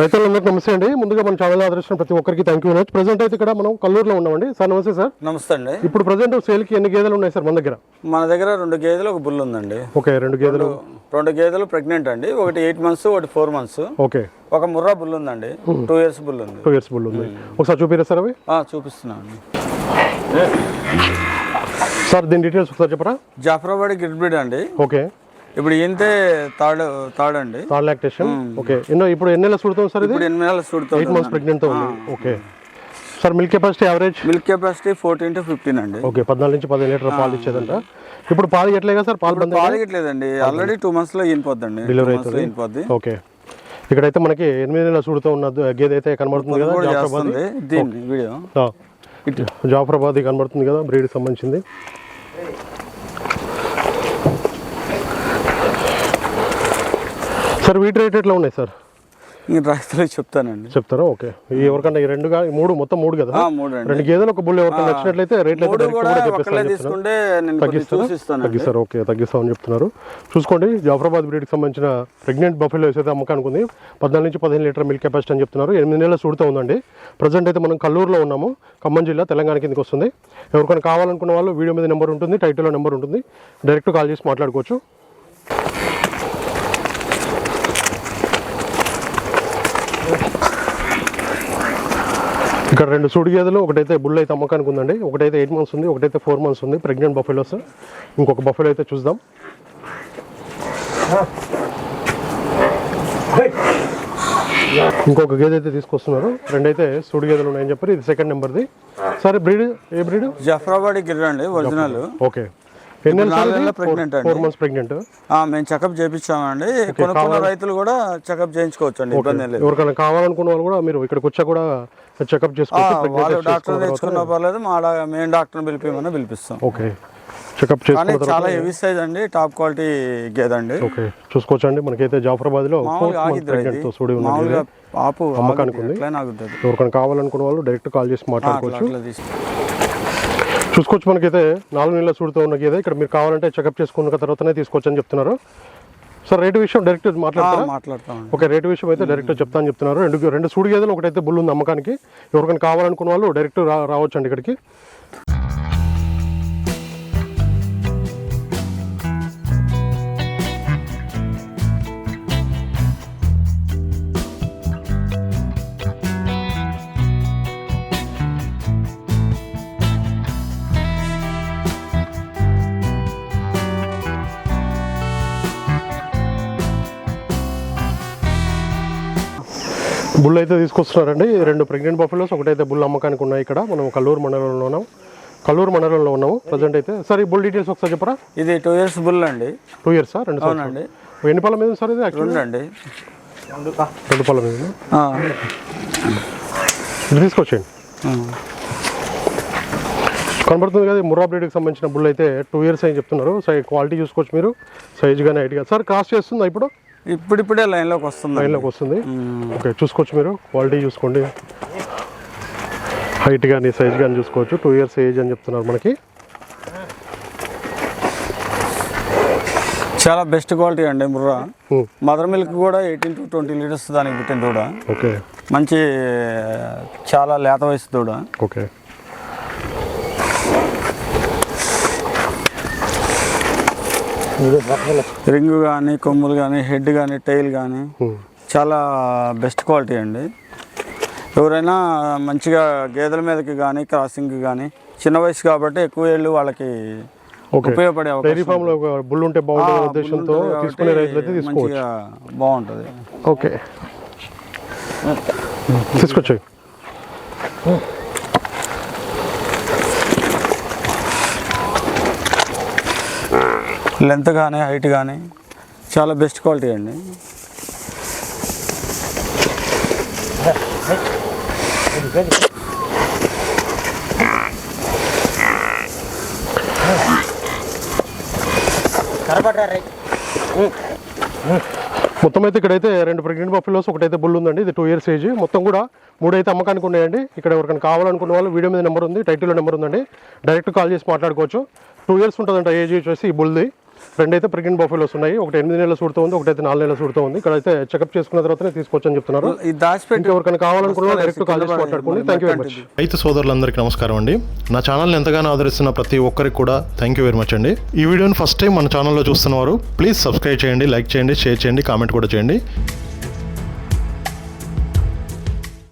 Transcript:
రైతులందరికీ నమస్తే అండి. ముందుగా మన ఛానల్ ఆదరించిన ప్రతి ఒక్కరికి థ్యాంక్ యూ మచ్ ప్రజెంట్ అయితే ఇక్కడ మనం కల్లూరులో ఉన్నామండి. సార్ నమస్తే సార్. నమస్తే అండి. ఇప్పుడు ప్రజెంట్ సేల్కి ఎన్ని గేదెలు ఉన్నాయి సార్ మన దగ్గర? మన దగ్గర రెండు గేదెలు ఒక బుల్ ఉందండి. ఓకే రెండు గేదెలు. రెండు గేదెలు ప్రెగ్నెంట్ అండి. ఒకటి ఎయిట్ మంత్స్ ఒకటి ఫోర్ మంత్స్ ఓకే. ఒక ముర్రా బుల్ ఉందండి. టూ ఇయర్స్ బుల్ ఉంది. టూ ఇయర్స్ బుల్ ఉంది. ఒకసారి చూపిరా సార్ అవి? ఆ, చూపిస్తున్నాను సార్ దీని డీటెయిల్స్ ఒకసారి చెప్పరా? జాఫరాబాద్ గిడ్ బ్రీడ్ అండి. ఓకే. ఇప్పుడు ఈయంతే తాడు తాడండి. Third lactation okay. ఎన్నో ఇప్పుడు ఎన్ని నెలలు చూడుతుంది సార్ ఇది? ఇప్పుడు ఎనిమిది నెలలు ఎయిట్ చూడుతుంది మంత్స్ ప్రెగ్నెంట్ ఉంది. Okay. Sir milk capacity average milk capacity fourteen to fifteen అండి. ఓకే పద్నాలుగు నుంచి పదిహేను లీటర్ పాలు ఇచ్చేదంట. ఇప్పుడు పాలు ఎట్లేగా సార్? పాలు బంద్ పాలిగట్లేదండి ఆల్రెడీ టూ మంత్స్లో టూ మంత్స్లో ఈనిపోద్ది ఓకే. ఇక్కడైతే మనకి ఎనిమిది నెలల చూడుతూ ఉన్న గేదె అయితే కనబడుతుంది కదా జాఫరాబాద్. జాఫరాబాద్ కనబడుతుంది కదా బ్రీడ్కి సంబంధించింది. సార్ వీటి రేట్ ఎట్లా ఉన్నాయి సార్? ఇంక రైతులకు చెప్తానండి. చెప్తారా? ఓకే. ఈ ఎవరికన్నా ఈ రెండు మూడు మొత్తం మూడు కదా? మూడు రెండు గేదెలు ఒక బుల్ ఎవరికైనా నచ్చినట్లయితే రేట్లు తగ్గిస్తారు? ఓకే తగ్గిస్తామని చెప్తున్నారు. చూసుకోండి జాఫరాబాద్ బ్రీడ్కి సంబంధించిన ప్రెగ్నెంట్ బఫెలో అయితే అమ్మకానికి ఉంది పద్నాలుగు నుంచి పదిహేను లీటర్ మిల్క్ కెపాసిటీ అని చెప్తున్నారు. ఎనిమిది నెలల చూడుతూ ఉందండి. ప్రజెంట్ అయితే మనం కల్లూరులో ఉన్నాము. ఖమ్మం జిల్లా తెలంగాణ కిందకి వస్తుంది. ఎవరికైనా కావాలనుకున్న వాళ్ళు వీడియో మీద నెంబర్ ఉంటుంది టైటిల్లో నెంబర్ ఉంటుంది. డైరెక్ట్ కాల్ చేసి మాట్లాడుకోవచ్చు. ఇక్కడ రెండు సూడి గేదెలు ఒకటైతే బుల్ అయితే అమ్మకానికి ఉందండి ఒకటైతే ఎయిట్ మంత్స్ ఉంది ఒకటైతే ఫోర్ మంత్స్ ఉంది. ప్రెగ్నెంట్ బఫెలోస్ ఇంకొక బఫెలో అయితే చూద్దాం. ఇంకొక గేదె అయితే తీసుకొస్తున్నారు. రెండైతే సూడి గేదెలు ఉన్నాయని చెప్పారు. ఇది సెకండ్ నెంబర్ది. సరే బ్రీడ్? ఏ బ్రీడ్? జఫరాబాద్ గిర్ అండి ఒరిజినల్ ఓకే. ప్రెగ్నెంట్ మేము చెకప్ చేయించామండి కొనుక్కున్న రైతులు కూడా చెకప్ చేయించుకోవచ్చు అండి ఇబ్బంది లేదు. ఎవరికైనా కావాలనుకున్న వాళ్ళు కూడా మీరు ఇక్కడికి వచ్చా కూడా చెకప్ చేసుకోవచ్చు వాళ్ళు డాక్టర్ తెచ్చుకున్నా పర్లేదు మా మేము డాక్టర్ని పిలిపిమని పిలిపిస్తాం. ఓకే చెకప్ కానీ చేసుకున్న చాలా హెవీ సైజ్ అండి టాప్ క్వాలిటీ గేదండి. ఓకే చూసుకోవచ్చు అండి మనకైతే జాఫరాబాద్లో మామూలుగా ఆపు అమ్మకానికి ఉంది. ఎవరికైనా కావాలనుకున్న వాళ్ళు డైరెక్ట్ కాల్ చేసి మాట్లాడుకోవచ్చు. చూసుకోవచ్చు మనకైతే నాలుగు నెలల చూడుతూ ఉన్న గేదె ఇక్కడ మీరు కావాలంటే చెకప్ చేసుకున్న తర్వాతనే తీసుకోవచ్చు అని చెప్తున్నారు. సార్ రేటు విషయం డైరెక్ట్ మాట్లాడతారా? మాట్లాడతామండి. ఓకే రేటు విషయం అయితే డైరెక్ట్ చెప్తా అని చెప్తున్నారు. రెండు రెండు సూడి గేదెలు ఒకటైతే బుల్ ఉంది అమ్మకానికి. ఎవరికైనా కావాలనుకున్న వాళ్ళు డైరెక్ట్ రావచ్చు అండి ఇక్కడికి. బుల్ అయితే తీసుకొస్తున్నారండి రెండు ప్రెగ్నెంట్ బఫెలోస్ ఒకటైతే బుల్ అమ్మకానికి ఉన్నాయి ఇక్కడ. మనం కల్లూరు మండలంలో ఉన్నాం. కల్లూరు మండలంలో ఉన్నాము. ప్రజెంట్ అయితే. సార్ ఈ బుల్ డీటెయిల్స్ ఒకసారి చెప్పరా? ఇది టూ ఇయర్స్ బుల్ అండి. టూ ఇయర్స్ రెండు అవునండి. ఎన్ని పళ్ళ మీద సార్ ఇది అండి రెండు పళ్ళ మీద. ఇది తీసుకొచ్చేయండి. కనబడుతుంది కదా ముర్రా బ్రీడ్కి సంబంధించిన బుల్ అయితే టూ ఇయర్స్ అని చెప్తున్నారు. సై క్వాలిటీ చూసుకోవచ్చు మీరు. సైజ్ కానీ హైట్ కానీ సార్ క్రాస్ చేస్తుందా ఇప్పుడు? ఇప్పుడిప్పుడే లైన్లోకి వస్తుంది లైన్లోకి వస్తుంది. ఓకే చూసుకోవచ్చు మీరు. క్వాలిటీ చూసుకోండి. హైట్ కానీ సైజ్ కానీ చూసుకోవచ్చు. టూ ఇయర్స్ ఏజ్ అని చెప్తున్నారు మనకి. చాలా బెస్ట్ క్వాలిటీ అండి ముర్రా. మదర్ మిల్క్ కూడా ఎయిటీన్ టు ట్వంటీ లీటర్స్ దానికి పుట్టిన దూడ ఓకే. మంచి చాలా లేత వయసు దూడ ఓకే. రింగ్ కానీ కొమ్ములు కానీ హెడ్ కానీ టైల్ కానీ. చాలా బెస్ట్ క్వాలిటీ అండి. ఎవరైనా మంచిగా గేదెల మీదకి కానీ క్రాసింగ్ కానీ చిన్న వయసు కాబట్టి ఎక్కువ ఏళ్ళు వాళ్ళకి ఉపయోగపడే డైరీ అవకాశం ఫామ్లో ఒక బుల్ ఉంటే బాగుంటుంది ఉద్దేశంతో తీసుకునే తీసుకోవచ్చు. బాగుంటుంది. ఓకే. తీసుకొచ్చాయి. లెంత్ కానీ హైట్ కానీ చాలా బెస్ట్ క్వాలిటీ అండి. మొత్తం అయితే ఇక్కడైతే రెండు ప్రెగ్నెంట్ బఫెలోస్ ఒకటైతే బుల్ ఉందండి. ఇది టూ ఇయర్స్ ఏజ్ మొత్తం కూడా మూడైతే అమ్మకానికి ఉన్నాయండి. ఇక్కడ ఎవరికైనా కావాలనుకున్న వాళ్ళు వీడియో మీద నెంబర్ ఉంది టైటిల్లో నెంబర్ ఉందండి. డైరెక్ట్ కాల్ చేసి మాట్లాడుకోవచ్చు. టూ ఇయర్స్ ఉంటుందంట ఏజ్ వచ్చేసి ఈ బుల్ది. రెండు అయితే ప్రెగ్నెంట్ బఫెలోస్ ఉన్నాయి. ఒకటి ఎనిమిది నెలల సూడుతూ ఉంది ఒకటైతే నాలుగు నెలల సూడుతూ ఉంది. ఇక్కడ అయితే చెకప్ చేసుకున్న తర్వాతనే తీసుకోవచ్చని చెప్తున్నారు. ఇంకెవరికైనా కావాలనుకున్నా డైరెక్ట్ కాల్ చేసి మాట్లాడుకోండి. థ్యాంక్ యూ వెరీ మచ్ రైతు సోదరులందరికీ నమస్కారం అండి. నా ఛానల్ని ఎంతగానో ఆదరిస్తున్న ప్రతి ఒక్కరికి కూడా థ్యాంక్ యూ వెరీ మచ్ అండి. ఈ వీడియోని ఫస్ట్ టైం మన ఛానల్లో చూస్తున్నవారు ప్లీజ్ సబ్స్క్రైబ్ చేయండి లైక్ చేయండి షేర్ చేయండి కామెంట్ కూడా చేయండి.